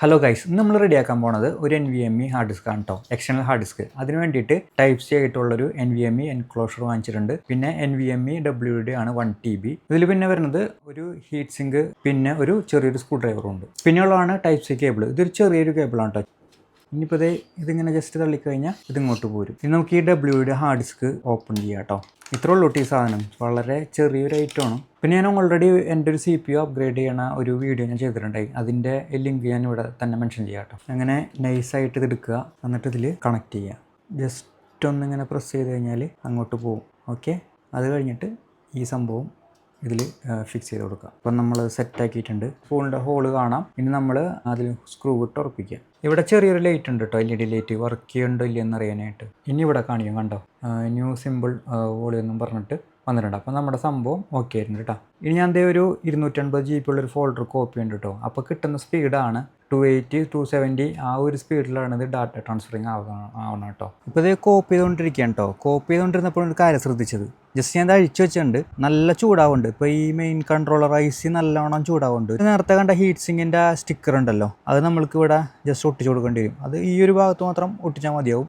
Hello guys ഇന്ന് നമ്മൾ റെഡിയാക്കാൻ പോണത് ഒരു N V M E hard disk ആണ് കേട്ടോ എക്സ്റ്റേണൽ ഹാർഡ് ഡിസ്ക് അതിന് വേണ്ടിയിട്ട് ടൈപ്പ് സി ആയിട്ടുള്ളൊരു N V M E enclosure വാങ്ങിച്ചിട്ടുണ്ട്. പിന്നെ N V M E W D ആണ് വൺ ടി ബി ഇതിൽ പിന്നെ വരുന്നത് ഒരു ഹീറ്റ് സിങ്ക് പിന്നെ ഒരു ചെറിയൊരു സ്ക്രൂ ഡ്രൈവറും ഉണ്ട്. പിന്നെയുള്ളതാണ് ടൈപ്പ് സി കേബിൾ ഇതൊരു ചെറിയൊരു കേബിളാണ് കേട്ടോ ഇനിയിപ്പോൾ ഇതേ ഇതിങ്ങനെ ജസ്റ്റ് തള്ളിക്കഴിഞ്ഞാൽ ഇതിങ്ങോട്ട് പോരും. ഇനി നമുക്ക് ഈ ഡബ്ല്യൂയുടെ ഹാർഡ് ഡിസ്ക് ഓപ്പൺ ചെയ്യാം കേട്ടോ ഇത്ര ഉള്ളൂ ഈ സാധനം. വളരെ ചെറിയൊരു ഐറ്റം ആണ്. പിന്നെ ഞാൻ ഓൾറെഡി എന്റെ ഒരു സി പി യു അപ്ഗ്രേഡ് ചെയ്യണ ഒരു വീഡിയോ ഞാൻ ചെയ്തിട്ടുണ്ടായി. അതിന്റെ ലിങ്ക് ഞാൻ ഇവിടെ തന്നെ മെൻഷൻ ചെയ്യാം കേട്ടോ അങ്ങനെ നൈസായിട്ട് ഇത് എടുക്കുക. എന്നിട്ട് ഇതിൽ കണക്ട് ചെയ്യുക ജസ്റ്റ് ഒന്നിങ്ങനെ പ്രസ് ചെയ്ത് കഴിഞ്ഞാൽ അങ്ങോട്ട് പോകും ഓക്കെ അത് കഴിഞ്ഞിട്ട് ഈ സംഭവം ഇതിൽ ഫിക്സ് ചെയ്ത് കൊടുക്കുക അപ്പം നമ്മൾ സെറ്റ് ആക്കിയിട്ടുണ്ട്. ഫോണിന്റെ ഹോൾ കാണാം. ഇനി നമ്മൾ അതിൽ സ്ക്രൂ ഇട്ട് ഉറപ്പിക്കുക. ഇവിടെ ചെറിയൊരു ലൈറ്റ് ഉണ്ട് കേട്ടോ L E D light work ചെയ്യുന്നുണ്ടോ ഇല്ലയെന്ന് അറിയാനായിട്ട്. ഇനി ഇവിടെ കാണിക്കും കണ്ടോ? ന്യൂ സിമ്പിൾ വോളിയെന്നും പറഞ്ഞിട്ട് വന്നിട്ടുണ്ട്. അപ്പോൾ നമ്മുടെ സംഭവം ഓക്കെ ആയിരുന്നു കേട്ടോ ഇനി ഞാൻ ദേ ഒരു ഇരുന്നൂറ്റൻപത് ജി ബി ഉള്ളൊരു ഫോൾഡർ കോപ്പി ഉണ്ട് കേട്ടോ അപ്പോൾ കിട്ടുന്ന സ്പീഡാണ് ടു എയ്റ്റി ടു സെവന്റി ആ ഒരു സ്പീഡിലാണ് ഇത് ഡാറ്റ ട്രാൻസ്ഫറിങ് ആവണം ആവണം കേട്ടോ ഇപ്പോൾ ഇത് കോപ്പി ചെയ്തുകൊണ്ടിരിക്കുകയാണ് കേട്ടോ കോപ്പി ചെയ്തുകൊണ്ടിരുന്നപ്പോൾ ഒരു കാര്യം ശ്രദ്ധിച്ചത്. ജസ്റ്റ് ഞാൻ അഴിച്ചു വെച്ചിട്ടുണ്ട്. നല്ല ചൂടാവുണ്ട്. ഇപ്പോൾ ഈ മെയിൻ കൺട്രോളർ ഐ സി നല്ലോണം ചൂടാവുന്നുണ്ട് നേരത്തെ കണ്ട ഹീറ്റ് സിങ്ങിന്റെ സ്റ്റിക്കർ ഉണ്ടല്ലോ. അത് നമ്മൾക്ക് ഇവിടെ ജസ്റ്റ് ഒട്ടിച്ചു കൊടുക്കേണ്ടി വരും. അത് ഈ ഒരു ഭാഗത്ത് മാത്രം ഒട്ടിച്ചാൽ മതിയാവും.